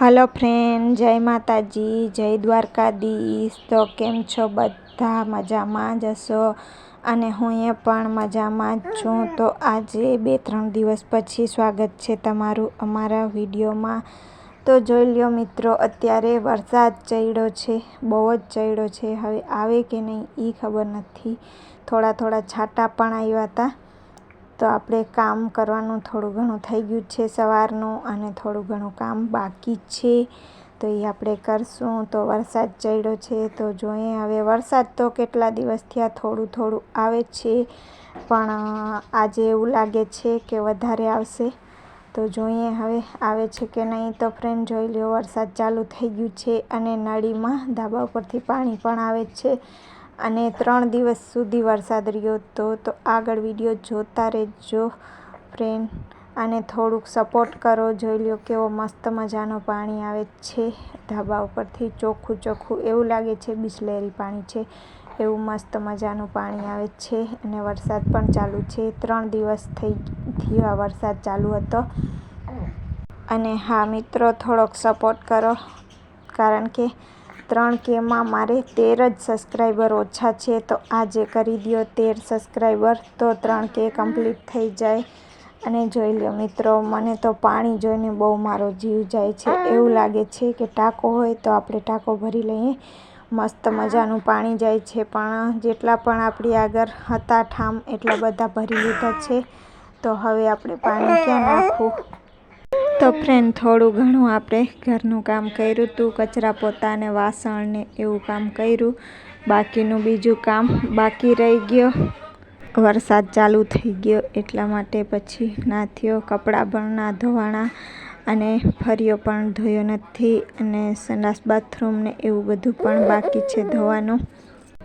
Hello friend, જય માતાજી, જય દ્વારકાધીશ. તો કેમ છો બધા? મજામાં જ હશો? અને હું એ પણ મજામાં જ છું. તો આજે બે ત્રણ દિવસ પછી સ્વાગત છે તમારું અમારા વિડીયોમાં. તો જોઈ લ્યો મિત્રો, અત્યારે વરસાદ ચડ્યો છે, બહુ જ ચડ્યો છે. હવે આવે કે નહીં એ ખબર નથી. થોડા થોડા છાંટા પણ આવ્યા હતા. તો આપણે કામ કરવાનું થોડું ઘણું થઈ ગયું છે સવારનું અને થોડું ઘણું કામ બાકી છે. તો એ આપણે કરશું. તો વરસાદ ચડ્યો છે. તો જોઈએ હવે વરસાદ તો કેટલા દિવસથી આ થોડું થોડું આવે છે. પણ આજે એવું લાગે છે કે વધારે આવશે. તો જોઈએ હવે આવે છે કે નહીં? તો ફ્રેન્ડ જોઈ લો વરસાદ ચાલુ થઈ ગયું છે અને નળીમાં ધાબા ઉપરથી પાણી પણ આવે છે. અને ત્રણ દિવસ સુધી વરસાદ રહ્યો હતો, તો આગળ વીડિયો જોતા રહેજો ફ્રેન્ડ અને થોડુંક સપોર્ટ કરો, જોઈ લો કેવો મસ્ત મજાનો પાણી આવે છે. ધાબા ઉપરથી ચોખ્ખું ચોખ્ખું એવું લાગે છે, બિસ્લેરી પાણી છે. એવું મસ્ત મજાનું પાણી આવે છે અને વરસાદ પણ ચાલુ છે. ત્રણ દિવસ થઈ થયા વરસાદ ચાલુ હતો. અને હા મિત્રો, થોડોક સપોર્ટ કરો. કારણ કે ત્રણ કેમાં મારે તેર જ સબસ્ક્રાઈબર ઓછા છે, તો આજે કરી દો તેર સબસ્ક્રાઈબર તો ત્રણ કે કમ્પ્લીટ થઈ જાય. અને જોઈ લો મિત્રો, મને તો પાણી જોઈને બહુ મારો જીવ જાય છે. એવું લાગે છે કે ટાંકો હોય તો આપણે ટાંકો ભરી લઈએ. મસ્ત મજાનું પાણી જાય છે, પણ જેટલા પણ આપણી આગળ હતા ઠામ, એટલા બધા ભરી લીધા છે. તો હવે આપણે પાણી ક્યાં નાખવું? તો ફ્રેન્ડ થોડું ઘણું આપણે ઘરનું કામ કર્યું. હતું કચરા પોતાને, વાસણને એવું કામ કર્યું. બાકીનું બીજું કામ બાકી રહી ગયો. વરસાદ ચાલુ થઈ ગયો એટલા માટે પછી ના થયો. કપડાં પણ ધોવાણા અને ફરીઓ પણ ધોયો નથી અને સંડાસ બાથરૂમ ને એવું બધું પણ બાકી છે ધોવાનું.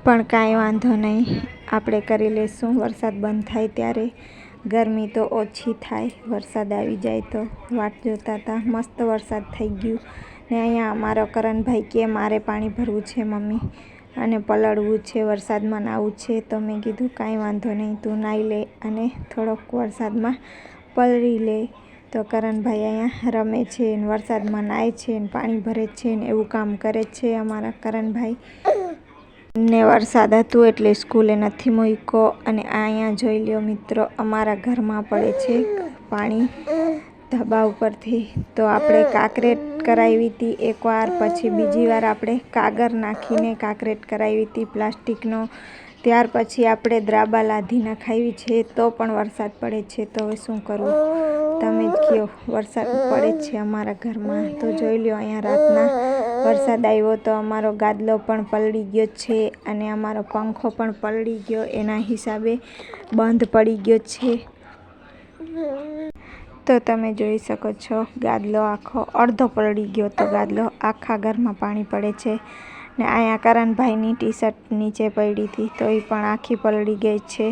પણ કાંઈ વાંધો નહીં. આપણે કરી લઈશું. વરસાદ બંધ થાય ત્યારે ગરમી તો ઓછી થાય, વરસાદ આવી જાય તો વાટ જોતા હતા મસ્ત વરસાદ થઈ ગયું. ને અહીંયા અમારો કરણભાઈ કે મારે પાણી ભરવું છે મમ્મી, અને પલળવું છે, વરસાદમાં નાહવું છે, તો મેં કીધું કાંઈ વાંધો નહીં, તું નાહી લે અને થોડોક વરસાદમાં પલળી લે. તો કરણભાઈ અહીંયા રમે છે ને વરસાદમાં નાહે છે ને પાણી ભરે છે ને એવું કામ કરે છે અમારા કરણભાઈ. ને વરસાદ હતું એટલે સ્કૂલે નથી મૂક્યો અને અહીંયા જોઈ લ્યો મિત્રો, અમારા ઘરમાં પડે છે પાણી ધાબા ઉપરથી. તો આપણે કાકરેટ કરાવી હતી એકવાર, પછી બીજી વાર આપણે કાગર નાખીને કાકરેટ કરાવી હતી પ્લાસ્ટિકનો. ત્યાર પછી આપણે દ્રાબા લાધી નખાવી છે, તો પણ વરસાદ પડે છે. તો હવે શું કરવું? તમે જ કહો, વરસાદ પડે છે અમારા ઘરમાં. તો જોઈ લો અહીંયા રાતના વરસાદ આવ્યો તો અમારો ગાદલો પણ પલળી ગયો છે અને અમારો પંખો પણ પલળી ગયો. એના હિસાબે બંધ પડી ગયો છે. તો તમે જોઈ શકો છો, ગાદલો આખો અડધો પલળી ગયો તો ગાદલો આખા ઘરમાં પાણી પડે છે ને અહીંયા કરણભાઈની ટી શર્ટ નીચે પડી હતી તો એ પણ આખી પલળી ગઈ છે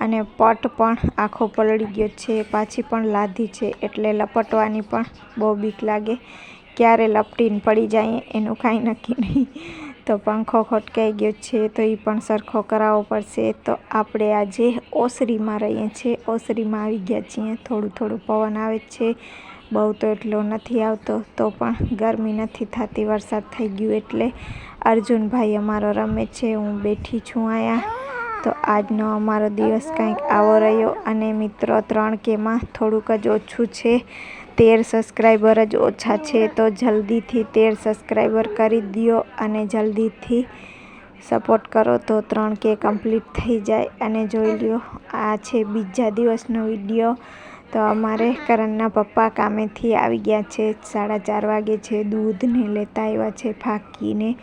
અને પટ પણ આખો પલળી ગયો છે, પાછી પણ લાધી છે એટલે લપટવાની પણ બહુ બીક લાગે. ક્યારે લપટીને પડી જાય એનું કાંઈ નક્કી નહીં. તો પંખો ખોટકાઈ ગયો છે તો એ પણ સરખો કરાવવો પડશે. તો આપણે આજે ઓસરીમાં રહીએ છીએ. ઓસરીમાં આવી ગયા છીએ. થોડું થોડું પવન આવે છે. બહુ તો એટલો નથી આવતો. તો પણ ગરમી નથી થતી, વરસાદ થઈ ગયું એટલે અર્જુનભાઈ અમારો રમે છે. હું બેઠી છું અહીંયા. તો આજનો અમારો દિવસ કંઈક આવો રહ્યો. અને મિત્રો, ત્રણ કેમાં થોડુંક જ ઓછું છે. તેર સબસ્ક્રાઈબર જ ઓછા છે તો જલ્દીથી તેર સબસ્ક્રાઈબર કરી દો અને જલ્દીથી સપોર્ટ કરો તો ત્રણ કે કમ્પ્લીટ થઈ જાય. અને જોઈ લ્યો, આ છે બીજા દિવસનો વીડિયો. તો અમારે કરણના પપ્પા કામેથી આવી ગયા છે, સાડા ચાર વાગે છે, દૂધને લેતા આવ્યા છે, ફાંકીને.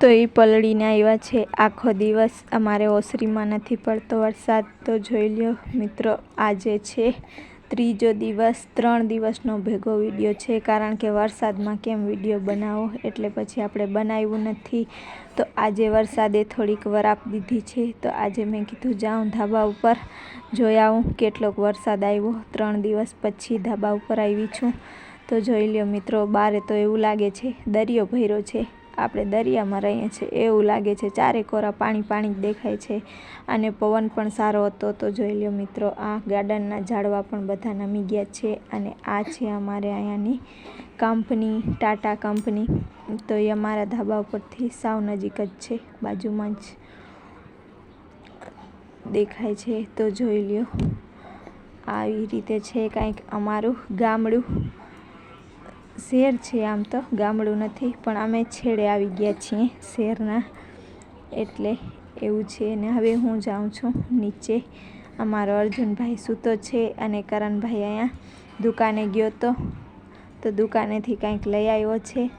તો એ પલળીને આવ્યા છે. આખો દિવસ અમારે ઓસરીમાં નથી પડતો વરસાદ. તો જોઈ લ્યો મિત્રો આજે છે ત્રીજો દિવસ, ત્રણ દિવસનો ભેગો વીડિયો છે, કારણ કે વરસાદમાં કેમ વીડિયો બનાવો? એટલે પછી આપણે બનાવ્યું નથી. તો આજે વરસાદે થોડીક વરાપ દીધી છે. તો આજે મેં કીધું જાઉં ધાબા ઉપર, જોઈ આવું કેટલોક વરસાદ આવ્યો. ત્રણ દિવસ પછી ધાબા ઉપર આવી છું. તો જોઈ લ્યો મિત્રો, બારે તો એવું લાગે છે, દરિયો ભર્યો છે. આપણે દરિયામાં રહીએ છીએ, એવું લાગે છે. ચારે કોરા પાણી પાણી દેખાય છે અને પવન પણ સારો હતો. તો જોઈ લ્યો મિત્રો, આ ગાર્ડનના ઝાડવા પણ બધા નમી ગયા છે અને આ છે અમારે અહીંયાની કંપની, ટાટા કંપની. તો એ અમારા ધાબા ઉપરથી સાવ નજીક જ છે, બાજુમાં જ દેખાય છે. તો જોઈ લ્યો, આવી રીતે છે કાંઈક અમારું ગામડું. શહેર છે આમ તો, ગામડું નથી, પણ અમે છેડે આવી ગયા છીએ શહેરના એટલે એવું છે ને, હવે હું જાઉં છું નીચે. અમારો અર્જુનભાઈ સૂતો છે અને કરણભાઈ અહીંયા દુકાને ગયો તો તો દુકાનેથી કાંઈક લઈ આવ્યો છે.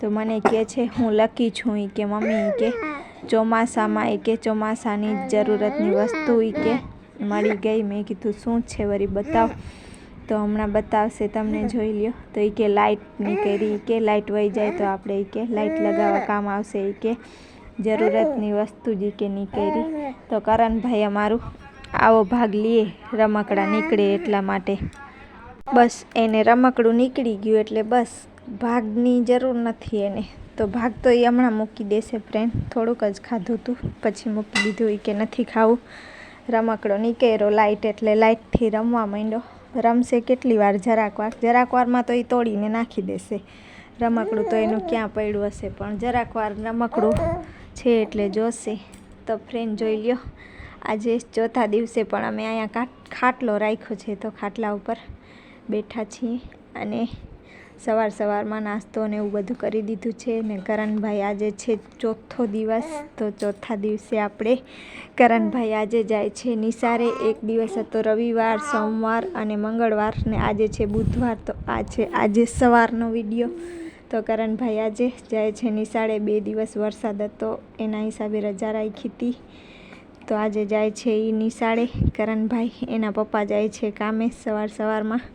તો મને કહે છે, હું લકી છું એ કે મમ્મી કે, ચોમાસામાં એ કે, ચોમાસાની જરૂરતની વસ્તુ એ કે. મળી ગઈ, મેં કીધું, શું છે વળી બતાવ. તો હમણાં બતાવશે, તમને જોઈ લ્યો. તો એ કે લાઇટ નીકળી કે લાઇટ વહી જાય તો આપણે એ કે લાઇટ લગાવવા કામ આવશે એ કે જરૂરતની વસ્તુ જ કે નીકળી. તો કરણભાઈ અમારું આવો ભાગ લઈએ રમકડા નીકળે એટલા માટે. બસ, એને રમકડું નીકળી ગયું એટલે બસ, ભાગની જરૂર નથી એને. તો ભાગ તો એ હમણાં મૂકી દેશે ફ્રેન્ડ થોડુંક જ ખાધું હતું પછી મૂકી દીધું એ કે નથી ખાવું. રમકડો નીકળ્યો લાઇટ એટલે લાઇટથી રમવા માંડ્યો. રમશે કેટલી વાર? જરાક વાર. જરાક વારમાં તો એ તોડીને નાખી દેશે. રમકડું તો એનું ક્યાં પડ્યું હશે પણ જરાક વાર રમકડું છે એટલે જોશે. તો ફ્રેન્ડ જોઈ લ્યો. આજે ચોથા દિવસે પણ અમે અહીંયા ખાટલો રાખ્યો છે તો ખાટલા ઉપર બેઠા છીએ અને સવાર સવારમાં નાસ્તો ને એવું બધું કરી દીધું છે ને કરણભાઈ આજે છે ચોથો દિવસ, તો ચોથા દિવસે આપણે કરણભાઈ આજે જાય છે નિસારે. એક દિવસ હતો રવિવાર, સોમવાર અને મંગળવાર ને આજે છે બુધવાર, તો આ છે આજે સવારનો વીડિયો. તો કરણભાઈ આજે જાય છે નિશાળે બે દિવસ વરસાદ હતો, એના હિસાબે રજા રાખી હતી. તો આજે જાય છે એ નિશાળે કરણભાઈ એના પપ્પા જાય છે કામે સવાર સવારમાં.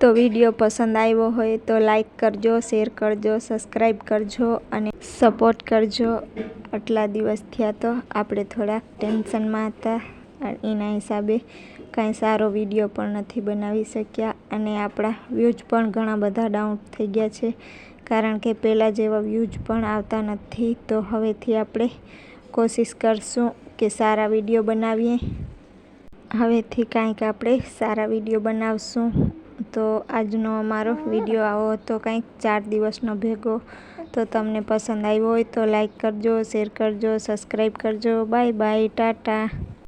તો વીડિયો પસંદ આવ્યો હોય તો લાઈક કરજો, શેર કરજો, સબસ્ક્રાઈબ કરજો અને સપોર્ટ કરજો. આટલા દિવસ થયા તો આપણે થોડાક ટેન્શનમાં હતા એના હિસાબે કાંઈ સારો વીડિયો પણ નથી બનાવી શક્યા અને આપણા વ્યૂઝ પણ ઘણા બધા ડાઉન થઈ ગયા છે. કારણ કે પહેલાં જેવા વ્યૂઝ પણ આવતા નથી, તો હવેથી આપણે કોશિશ કરશું કે સારા વીડિયો બનાવીએ. હવેથી કાંઈક આપણે સારા વીડિયો બનાવશું. તો આજનો અમારો વીડિયો આવો હતો, કંઈક ચાર દિવસનો ભેગો. તો તમને પસંદ આવ્યો હોય તો લાઈક કરજો, શેર કરજો, સબસ્ક્રાઈબ કરજો. Bye bye, tata.